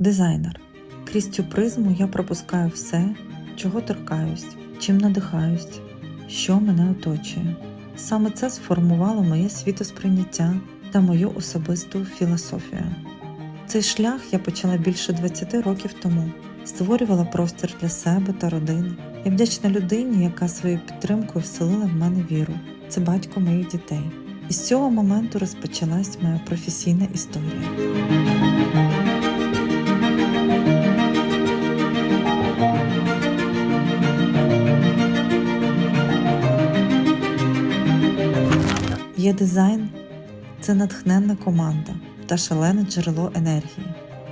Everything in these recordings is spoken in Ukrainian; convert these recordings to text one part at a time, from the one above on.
Дизайнер. Крізь цю призму я пропускаю все, чого торкаюсь, чим надихаюсь, що мене оточує. Саме це сформувало моє світосприйняття та мою особисту філософію. Цей шлях я почала більше 20 років тому, створювала простір для себе та родини. Я вдячна людині, яка своєю підтримкою вселила в мене віру. Це батько моїх дітей. І з цього моменту розпочалась моя професійна історія. Є дизайн це натхненна команда та шалене джерело енергії.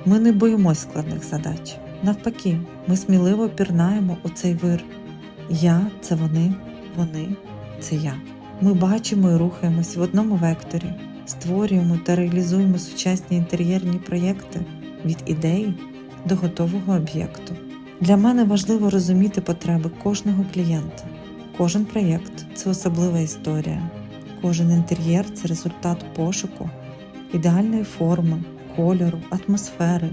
Ми не боїмось складних задач. Навпаки, ми сміливо пірнаємо у цей вир. Я це вони, вони це я. Ми бачимо і рухаємось в одному векторі, створюємо та реалізуємо сучасні інтер'єрні проєкти від ідеї до готового об'єкту. Для мене важливо розуміти потреби кожного клієнта. Кожен проєкт це особлива історія. Кожен інтер'єр це результат пошуку, ідеальної форми, кольору, атмосфери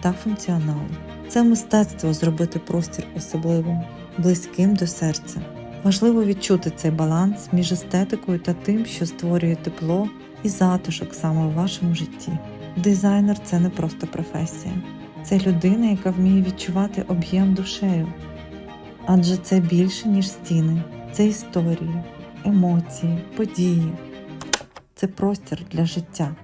та функціоналу. Це мистецтво зробити простір особливим, близьким до серця. Важливо відчути цей баланс між естетикою та тим, що створює тепло і затишок саме у вашому житті. Дизайнер це не просто професія, це людина, яка вміє відчувати об'єм душею. Адже це більше, ніж стіни, це історії, емоції, події, це простір для життя.